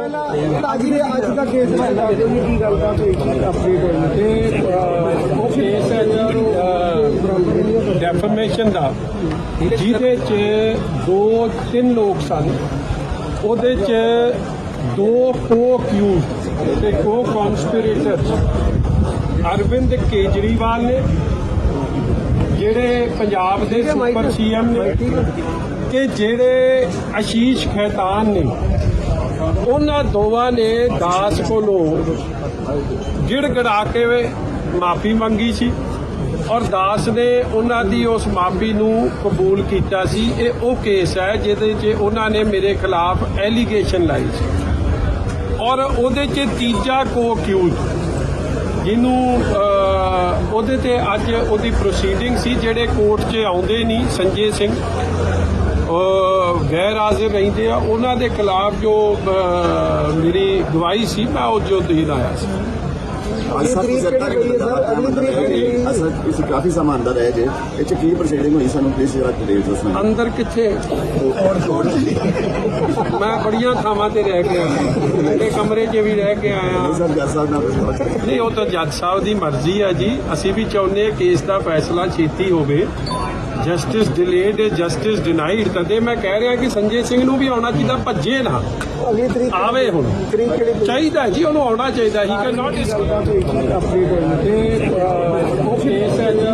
ਪਹਿਲਾਂ ਅੱਜ ਦੇ ਅੱਜ ਦਾ ਕੇਸ ਬਾਰੇ ਦੱਸ ਦਿਓ ਜੀ ਕੀ ਗੱਲ ਦਾ ਕੋਈ ਅਪਡੇਟ ਹੋਈ ਤੇ ਅਹ, ਉਹ ਕੇਸ ਹੈ ਡੈਫਰਮੇਸ਼ਨ ਦਾ ਜਿਹਦੇ ਚ ਦੋ ਤਿੰਨ ਲੋਕ ਸਨ ਉਹਦੇ ਚ ਦੋ ਕੋ ਅਕਿਊਜ਼ ਤੇ ਕੋ ਕਨਸਪੀਰੇਟਰਸ ਅਰਵਿੰਦ ਕੇਜਰੀਵਾਲ ਨੇ ਜਿਹੜੇ ਪੰਜਾਬ ਦੇ ਸੁਪਰ ਸੀਐਮ ਨੇ ਕਿ ਜਿਹੜੇ ਆਸ਼ੀਸ਼ ਖੈਤਾਨ ਨੇ। ਉਹਨਾਂ ਦੋਵਾਂ ਨੇ ਦਾਸ ਕੋਲੋਂ ਗਿੜਗੜਾ ਕੇ ਮਾਫੀ ਮੰਗੀ ਸੀ ਔਰ ਦਾਸ ਨੇ ਉਹਨਾਂ ਦੀ ਉਸ ਮਾਫੀ ਨੂੰ ਕਬੂਲ ਕੀਤਾ ਸੀ। ਇਹ ਉਹ ਕੇਸ ਹੈ ਜਿਹਦੇ 'ਚ ਉਹਨਾਂ ਨੇ ਮੇਰੇ ਖਿਲਾਫ ਐਲੀਗੇਸ਼ਨ ਲਾਈ ਸੀ। ਔਰ ਉਹਦੇ 'ਚ ਤੀਜਾ ਕੋ ਅਕਿਊਜ਼ ਜਿਹਨੂੰ ਉਹਦੇ ਤੇ ਅੱਜ ਉਹਦੀ ਪ੍ਰੋਸੀਡਿੰਗ ਸੀ ਜਿਹੜੇ ਕੋਰਟ 'ਚ ਆਉਂਦੇ ਨਹੀਂ, ਸੰਜੇ ਸਿੰਘ। ਗੈਰ ਹਾਜ਼ਰ ਰਹਿੰਦੇ ਆ। ਉਹਨਾਂ ਦੇ ਖਿਲਾਫ ਜੋ ਮੇਰੀ ਗਵਾਹੀ ਸੀ ਮੈਂ ਉਹ ਜੋ ਦੇਣ ਆਇਆ ਸੀ। ਕਾਫੀ ਸਮਾਂ ਅੰਦਰ ਹੈ ਜੇ ਇਹ ਚ ਕੀ ਪ੍ਰੋਸੀਡਿੰਗ ਹੋਈ ਸਾਨੂੰ ਪਲੀਜ਼ ਜਰਾ ਡਿਟੇਲ ਦੱਸਣਾ ਅੰਦਰ ਕਿੱਥੇ? ਮੈਂ ਬੜੀਆਂ ਥਾਵਾਂ ਤੇ ਰਹਿ ਕੇ ਆਇਆ। ਮੇਰੇ ਕਮਰੇ 'ਚ ਵੀ ਰਹਿ ਕੇ ਆਇਆ। ਸਰ ਜੱਜ ਸਾਹਿਬ ਨਾਲ ਨਹੀਂ ਉਹ ਤਾਂ ਜੱਜ ਸਾਹਿਬ ਦੀ ਮਰਜ਼ੀ ਹੈ ਜੀ। ਅਸੀਂ ਵੀ ਚਾਹੁੰਦੇ ਹਾਂ ਕੇਸ ਦਾ ਫੈਸਲਾ ਛੇਤੀ ਹੋਵੇ। ਜਸਟਿਸ ਡਿਲੇਡ ਜਸਟਿਸ ਡਿਨਾਈਡ ਤਦੇ ਮੈਂ ਕਹਿ ਰਿਹਾ ਕਿ ਸੰਜੇ ਸਿੰਘ ਨੂੰ ਵੀ ਆਉਣਾ ਚਾਹੀਦਾ ਭੱਜੇ ਨਾ। ਅਗਲੀ ਤਰੀਕ ਆਵੇ ਹੁਣ। ਤਰੀਕ ਕਿਹੜੀ ਪਈ ਚਾਹੀਦਾ ਜੀ ਉਹਨੂੰ ਆਉਣਾ ਚਾਹੀਦਾ ਹੀ ਕੈਨ ਨਾਟ ਕੇਸ ਹੈ ਜੀ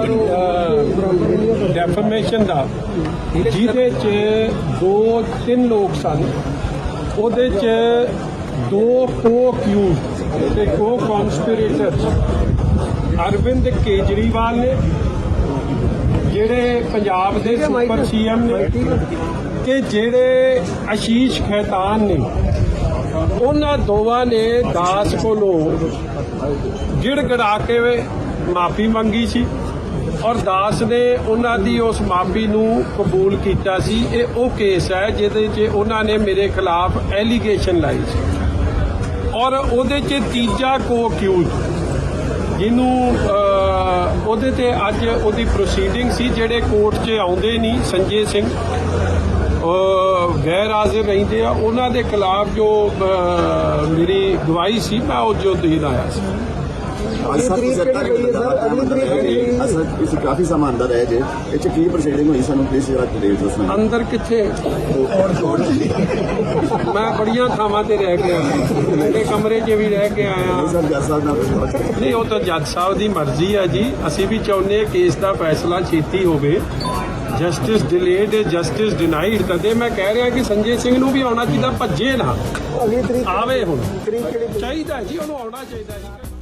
ਡੈਫਰਮੇਸ਼ਨ ਦਾ ਜਿਹਦੇ ਚ ਦੋ ਤਿੰਨ ਲੋਕ ਸਨ। ਉਹਦੇ ਚ ਦੋ ਕੋ ਅਕਿਊਜ਼ ਤੇ ਕੋ ਕਨਸਪੀਰੇਟਰਸ ਅਰਵਿੰਦ ਕੇਜਰੀਵਾਲ ਨੇ ਜਿਹੜੇ ਪੰਜਾਬ ਦੇ ਸੁਪਰ ਸੀਐਮ ਨੇ ਕਿ ਜਿਹੜੇ ਆਸ਼ੀਸ਼ ਖੈਤਾਨ ਨੇ ਉਹਨਾਂ ਦੋਵਾਂ ਨੇ ਦਾਸ ਕੋਲੋਂ ਗਿੜਗੜਾ ਕੇ ਮਾਫੀ ਮੰਗੀ ਸੀ ਔਰ ਦਾਸ ਨੇ ਉਹਨਾਂ ਦੀ ਉਸ ਮਾਫੀ ਨੂੰ ਕਬੂਲ ਕੀਤਾ ਸੀ। ਇਹ ਉਹ ਕੇਸ ਹੈ ਜਿਹਦੇ 'ਚ ਉਹਨਾਂ ਨੇ ਮੇਰੇ ਖਿਲਾਫ ਐਲੀਗੇਸ਼ਨ ਲਾਈ ਸੀ। ਔਰ ਉਹਦੇ 'ਚ ਤੀਜਾ ਕੋ ਅਕਿਊਜ਼ ਜਿਹਨੂੰ ਉਹਦੇ ਤੇ ਅੱਜ ਉਹਦੀ ਪ੍ਰੋਸੀਡਿੰਗ ਸੀ, ਜਿਹੜੇ ਕੋਰਟ 'ਚ ਆਉਂਦੇ ਨਹੀਂ, ਸੰਜੇ ਸਿੰਘ। ਗੈਰ ਹਾਜ਼ਰ ਰਹਿੰਦੇ ਆ, ਉਹਨਾਂ ਦੇ ਖਿਲਾਫ ਜੋ ਮੇਰੀ ਗਵਾਹੀ ਸੀ, ਮੈਂ ਉਹ ਜੋ ਦੇਣ ਆਇਆ ਸੀ। ਇਸ ਕਾਫੀ ਸਮਾਂ ਅੰਦਰ ਹੈ ਜੇ। ਇਹ ਚ ਕੀ ਪ੍ਰੋਸੀਡਿੰਗ ਹੋਈ ਸਾਨੂੰ ਪਲੀਜ਼ ਜਰਾ ਡਿਟੇਲ ਦੱਸਣਾ ਅੰਦਰ ਕਿੱਥੇ? ਮੈਂ ਬੜੀਆਂ ਥਾਵਾਂ ਤੇ ਰਹਿ ਕੇ ਆਇਆ। ਮੇਰੇ ਕਮਰੇ 'ਚ ਵੀ ਰਹਿ ਕੇ ਆਇਆ। ਸਰ ਜੱਜ ਸਾਹਿਬ ਨਾਲ ਨਹੀਂ ਉਹ ਤਾਂ ਜੱਜ ਸਾਹਿਬ ਦੀ ਮਰਜ਼ੀ ਹੈ ਜੀ। ਅਸੀਂ ਵੀ ਚਾਹੁੰਦੇ ਹਾਂ ਕੇਸ ਦਾ ਫੈਸਲਾ ਛੇਤੀ ਹੋਵੇ। ਜਸਟਿਸ ਡਿਲੇਡ ਜਸਟਿਸ ਡਿਨਾਈਡ ਤਦੇ ਮੈਂ ਕਹਿ ਰਿਹਾ ਕਿ ਸੰਜੇ ਸਿੰਘ ਨੂੰ ਵੀ ਆਉਣਾ ਚਾਹੀਦਾ ਭੱਜੇ ਨਾ। ਆਵੇ ਹੁਣ? ਚਾਹੀਦਾ ਜੀ ਉਹਨੂੰ ਆਉਣਾ ਚਾਹੀਦਾ ਜੀ।